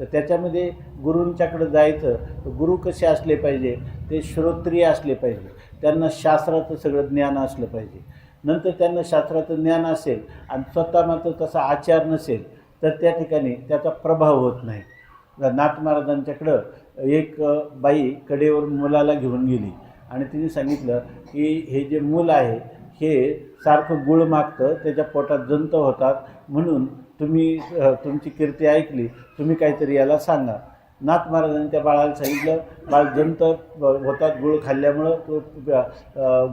तर त्याच्यामध्ये गुरूंच्याकडे जायचं तर गुरु कसे असले पाहिजे ते श्रोत्रिय असले पाहिजे. त्यांना शास्त्राचं सगळं ज्ञान असलं पाहिजे. नंतर त्यांना शास्त्राचं ज्ञान असेल आणि स्वतः मात्र तसा आचार नसेल तर त्या ठिकाणी त्याचा प्रभाव होत नाही. नाथ महाराजांच्याकडं एक बाई कडेवर मुलाला घेऊन गेली आणि तिने सांगितलं की हे जे मूल आहे हे सारखं गुळ मागतं त्याच्या पोटात जंत होतात म्हणून तुम्ही तुमची कीर्ती ऐकली तुम्ही काहीतरी याला सांगा. नाथ महाराजांनी त्या बाळाला सांगितलं बाळ जंत होतात गुळ खाल्ल्यामुळं तो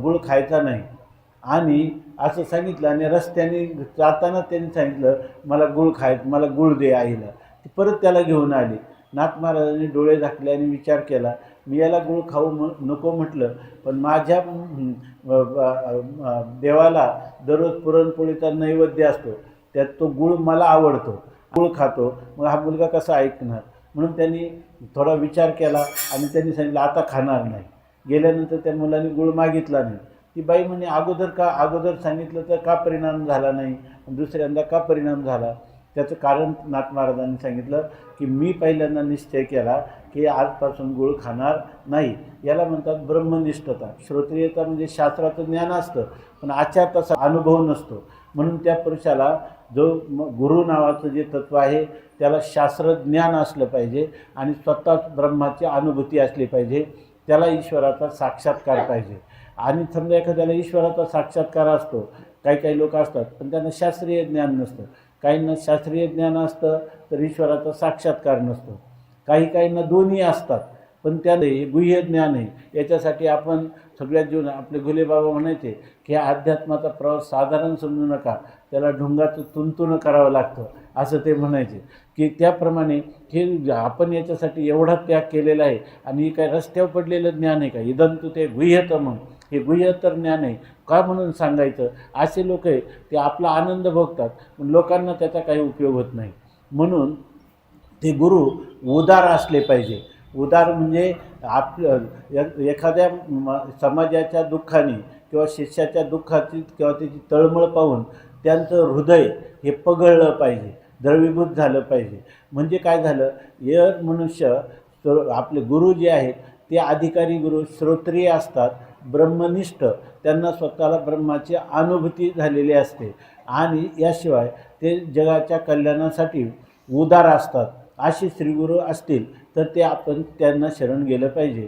गुळ खायचा नाही. आणि असं सांगितलं आणि रस्त्याने जाताना त्यांनी सांगितलं मला गुळ खाय मला गुळ दे आईला. परत त्याला घेऊन आली. नाथ महाराजांनी डोळे झाकले आणि विचार केला मी याला गुळ खाऊ म नको म्हटलं पण माझ्या देवाला दररोज पुरणपोळीचा नैवेद्य असतो त्यात तो गुळ मला आवडतो. गुळ खातो. मग हा मुलगा कसा ऐकणार? म्हणून त्यांनी थोडा विचार केला आणि त्यांनी सांगितलं आता खाणार नाही. गेल्यानंतर त्या मुलाने गुळ मागितला नाही. ती बाई म्हणे अगोदर का अगोदर सांगितलं तर का परिणाम झाला नाही? दुसऱ्यांदा का परिणाम झाला? त्याचं कारण नाथ महाराजांनी सांगितलं की मी पहिल्यांदा निश्चय केला की आजपासून गुळ खाणार नाही. याला म्हणतात ब्रह्मनिष्ठता. श्रोत्रियता म्हणजे शास्त्राचं ज्ञान असतं पण आचार तसा अनुभव नसतो. म्हणून त्या पुरुषाला जो गुरु नावाचं जे तत्व आहे त्याला शास्त्रज्ञान असलं पाहिजे आणि स्वतःच ब्रह्माची अनुभूती असली पाहिजे. त्याला ईश्वराचा साक्षात्कार पाहिजे. आणि समजा एखाद्याला ईश्वराचा साक्षात्कार असतो काही काही लोक असतात पण त्यांना शास्त्रीय ज्ञान नसतं. काहींना शास्त्रीय ज्ञान असतं तर ईश्वराचा साक्षात्कार नसतो. काही काहींना दोन्ही असतात पण त्याने हे गुह्य ज्ञान आहे. याच्यासाठी आपण सगळ्यात जीवन आपले घुले बाबा म्हणायचे की हा अध्यात्माचा प्रवास साधारण समजू नका. त्याला ढुंगाचं तुंतुनं करावं लागतं असं ते म्हणायचे. की त्याप्रमाणे हे आपण याच्यासाठी एवढा त्याग केलेला आहे आणि काय रस्त्यावर पडलेलं ज्ञान आहे का? इदंतु ते गुह्यतम हे गुह्यतर ज्ञान आहे. का म्हणून सांगायचं? असे लोक आहे ते आपला आनंद भोगतात पण लोकांना त्याचा काही उपयोग होत नाही. म्हणून ते गुरु उदार असले पाहिजे. उदार म्हणजे आप एखाद्या म- समाजाच्या दुःखाने किंवा शिष्याच्या दुःखाची किंवा त्याची तळमळ पाहून त्यांचं हृदय हे पगळलं पाहिजे द्रवीभूत झालं पाहिजे. म्हणजे काय झालं? हे मनुष्य तर आपले गुरु जे आहेत ते अधिकारी गुरु श्रोत्रिय असतात ब्रह्मनिष्ठ. त्यांना स्वतःला ब्रह्माची अनुभूती झालेली असते. आणि याशिवाय ते जगाच्या कल्याणासाठी उदार असतात. असे श्रीगुरू असतील तर ते आपण त्यांना शरण गेलं पाहिजे.